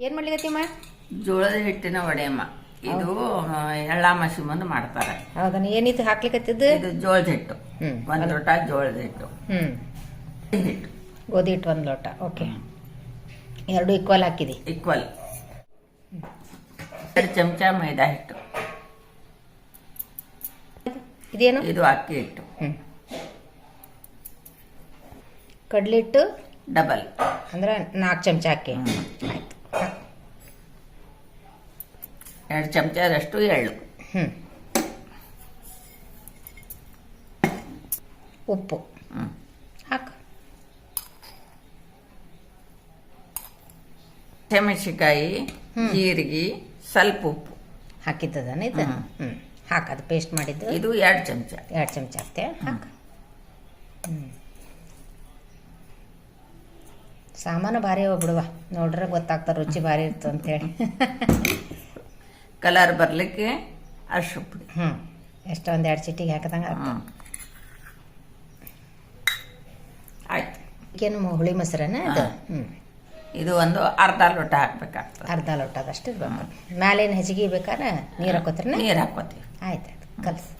ಏನು ಮಾಡ್ಲಿಕತ್ತಿಮ್ಮ ಜೋಳದ ಹಿಟ್ಟಿನ ವಡೆಯಮ್ಮ ಇದು ಎಳ್ಳಾ ಎಳ್ಳ ಮಸಿ ಮುಂದೆ ಮಾಡ್ತಾರೆ ಹೌದನ ಏನಿತ್ತು ಹಾಕ್ಲಿಕತ್ತಿದ್ದು? ಇದು ಜೋಳದ ಹಿಟ್ಟು. ಒಂದು ಲೋಟ ಜೋಳದ ಹಿಟ್ಟು. ಹಿಟ್ಟು. ಗೋಧಿ ಹಿಟ್ಟು ಒಂದು ಲೋಟ ಓಕೆ. ಎರಡು ಈಕ್ವಲ್ ಹಾಕಿದಿ. ಈಕ್ವಲ್ ಎರಡು ಚಮಚ ಮೈದಾ ಹಿಟ್ಟು. ಇದೇನು? ಇದು ಅಕ್ಕಿ ಹಿಟ್ಟು. ಕಡಲೆ ಕಡ್ಲಿ ಹಿಟ್ಟು? ಡಬಲ್ ಅಂದ್ರೆ ನಾಲ್ಕು ಚಮಚ ಹಾಕಿ ಹ್ಮ್. ಆಯ್ತು ಎರಡು ಚಮಚದಷ್ಟು ಎಳ್ಳು. ಹ್ಞೂ ಉಪ್ಪು. ಹ್ಞೂ ಹಾಕು. ಹಸಿಮೆಣಸಿಕಾಯಿ ಜೀರಿಗೆ ಸ್ವಲ್ಪ ಉಪ್ಪು. ಹಾಕಿದ್ದದನ ಇದು. ಹ್ಞೂ ಹಾಕದು ಪೇಸ್ಟ್ ಮಾಡಿದ್ದು? ಇದು ಎರಡು ಚಮಚ. ಎರಡು ಚಮಚ ಹಾಕ್ತೆ? ಹಾಕು. ಹ್ಞೂ ಸಾಮಾನು ಭಾರಿ ಹೋಗ್ಬಿಡುವ. ನೋಡ್ರೆ ಗೊತ್ತಾಗ್ತದೆ ರುಚಿ ಭಾರಿ ಇರ್ತು ಅಂತೇಳಿ ಕಲರ್ ಬರ್ಲಿಕ್ಕೆ ಅಷ್ಟು ಪುಡಿ ಹ್ಞೂ ಎಷ್ಟೊಂದು ಎರಡು ಚಿಟಿಗೆ ಹಾಕಿದಂಗೆ ಹ್ಞೂ ಆಯ್ತು. ಏನು ಹುಳಿ ಮೊಸರನ್ನ ಇದು? ಹ್ಞೂ ಇದು ಒಂದು ಅರ್ಧ ಲೋಟ ಹಾಕ್ಬೇಕಾಗ್ತದೆ. ಅರ್ಧ ಲೋಟದಷ್ಟು ಇರ್ಬೇಕು. ಮ್ಯಾಲೇನು ಹೆಚ್ಚಿಗೆ ಬೇಕಾದ್ರೆ ನೀರು ಹಾಕೋತ್ರ ನೀರು ಹಾಕೋತೀವಿ. ಆಯ್ತು ಆಯ್ತು. ಕಲಸು.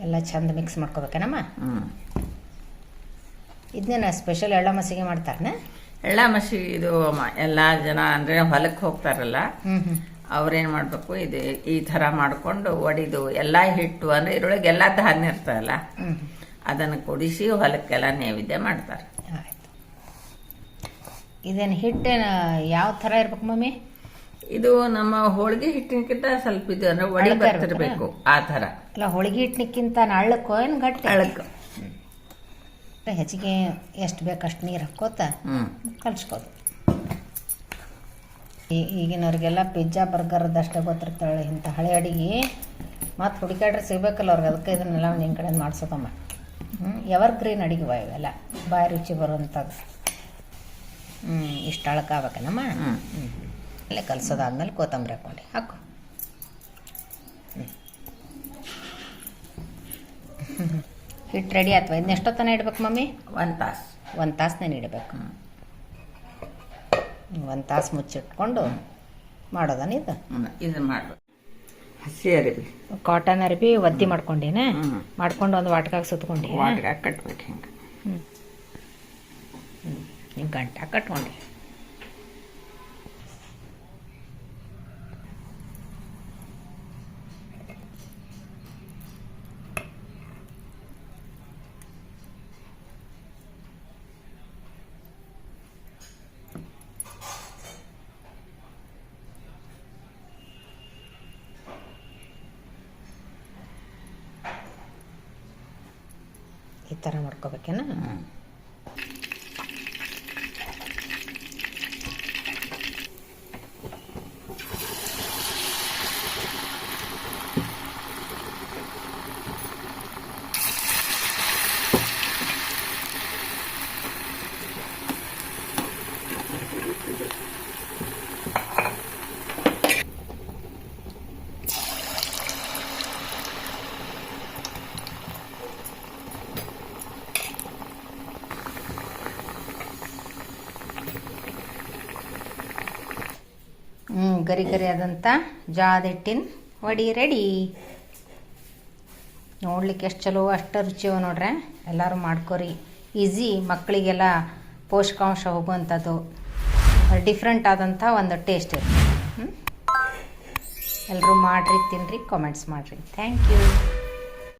ಎಲ್ಲ ಚಂದ ಮಿಕ್ಸ್ ಮಾಡ್ಕೋಬೇಕೇನಮ್ಮ? ಹ್ಮ್. ಇದನ್ನೇನ ಸ್ಪೆಷಲ್ ಎಳ್ಳ ಮಸಿಗೆ ಮಾಡ್ತಾರನ? ಎಳ್ಳ ಮಸಿ ಇದು ಎಲ್ಲ ಜನ ಅಂದ್ರೆ ಹೊಲಕ್ಕೆ ಹೋಗ್ತಾರಲ್ಲ ಅವ್ರೇನು ಮಾಡಬೇಕು ಇದು ಈ ತರ ಮಾಡ್ಕೊಂಡು ಒಡಿದು ಎಲ್ಲಾ ಹಿಟ್ಟು ಅಂದ್ರೆ ಇದ್ರೊಳಗೆ ಎಲ್ಲಾ ಧಾನ್ಯ ಇರ್ತದಲ್ಲ ಅದನ್ನ ಕುಡಿಸಿ ಹೊಲಕ್ಕೆಲ್ಲ ನೈವೇದ್ಯ ಮಾಡ್ತಾರೆ. ಇದೇನು ಹಿಟ್ಟೇನು ಯಾವ ಥರ ಇರ್ಬೇಕು ಮಮ್ಮಿ? ಇದು ನಮ್ಮ ಹೋಳಿಗೆ ಹಿಟ್ಟಿನಕ್ಕಿಂತ ಸ್ವಲ್ಪ ಇದು ಅಂದ್ರೆ ಒಡಿ ಬರ್ತಿರಬೇಕು ಆ ತರ ಅಲ್ಲ ಹೋಳಿಗೆ ಹಿಟ್ಟಿನಕ್ಕಿಂತ ಅಳ್ಳಕ್ಕೋ ಏನು ಗಟ್ಟಿ? ಅಳಕ್. ಹೆಚ್ಚಿಗೆ ಎಷ್ಟು ಬೇಕಷ್ಟು ನೀರು ಹಾಕೋತ ಕಲಿಸ್ಕೋದು ಈ- ಈಗಿನವ್ರಿಗೆಲ್ಲ ಪಿಜ್ಜಾ ಬರ್ಗರ್ದಷ್ಟೇ ಗೊತ್ತಿರ್ತಾಳೆ. ಇಂಥ ಹಳೆ ಅಡಿಗೆ ಮತ್ತು ಹುಡುಕಾಡ್ರೆ ಸಿಗಬೇಕಲ್ಲ ಅವ್ರಿಗೆ. ಅದಕ್ಕೆ ಇದನ್ನೆಲ್ಲ ನಿಮ್ಮ ಕಡೆ ಮಾಡಿಸೋದಮ್ಮ. ಹ್ಞೂ ಎವರ್ ಗ್ರೀನ್ ಅಡಿಗೆ ಬಾ ಇವೆಲ್ಲ. ಬಾಯಿ ರುಚಿ ಬರುವಂಥದ್ದು. ಹ್ಞೂ ಇಷ್ಟು ಅಳಕಾಗಬೇಕನಮ್ಮ ಹ್ಮ್. ಹ್ಞೂ ಅಲ್ಲೇ ಕಲಿಸೋದಾದ್ಮೇಲೆ ಕೊತ್ತಂಬರಿ ಹಾಕ್ಕೊಂಡು ಹಾಕು. ಹ್ಞೂ ಹಿಟ್ಟು ರೆಡಿ ಆಯ್ತು? ಇದನ್ನ ಎಷ್ಟೊತ್ತನ ಇಡ್ಬೇಕು ಮಮ್ಮಿ? ಒಂದು ತಾಸು. ಒಂದು ತಾಸನೇ ಇಡಬೇಕು. ಒಂದು ತಾಸು ಮುಚ್ಚಿಟ್ಕೊಂಡು ಮಾಡೋದನ ಇದು ಇದು ಇದನ್ನ ಮಾಡ್ಬೇಕು. ಹಸಿ ಅರಿವಿ. ಕಾಟನ್ ಅರ್ಬಿ ಒದ್ದಿ ಮಾಡ್ಕೊಂಡೇನ? ಮಾಡ್ಕೊಂಡು ಒಂದು ವಾಟ್ಕಾಗ ಸುತ್ಕೊಂಡಿ ಹಿಂಗೆ. ಕಟ್ಬೇಕು ಹ್ಞೂ ಹಿಂಗೆ ಗಂಟೆ ಕಟ್ಕೊಂಡಿ ಈ ಥರ ಮಾಡ್ಕೋಬೇಕೇನ? ಹ್ಞೂ ಗರಿ ಗರಿ ಆದಂಥ ಜಾದ ವಡಿ ರೆಡಿ. ನೋಡ್ಲಿಕ್ಕೆ ಎಷ್ಟು ಚಲೋ, ಅಷ್ಟು ರುಚಿಯವ ನೋಡ್ರೆ ಎಲ್ಲರೂ ಮಾಡ್ಕೊರಿ. ಈಸಿ, ಮಕ್ಕಳಿಗೆಲ್ಲ ಪೋಷಕಾಂಶ ಹೋಗುವಂಥದ್ದು. ಡಿಫ್ರೆಂಟ್ ಆದಂಥ ಒಂದು ಟೇಸ್ಟ್ ಎಲ್ಲರೂ ಮಾಡಿರಿ ತಿನ್ನಿರಿ ಕಾಮೆಂಟ್ಸ್ ಮಾಡಿರಿ. Thank you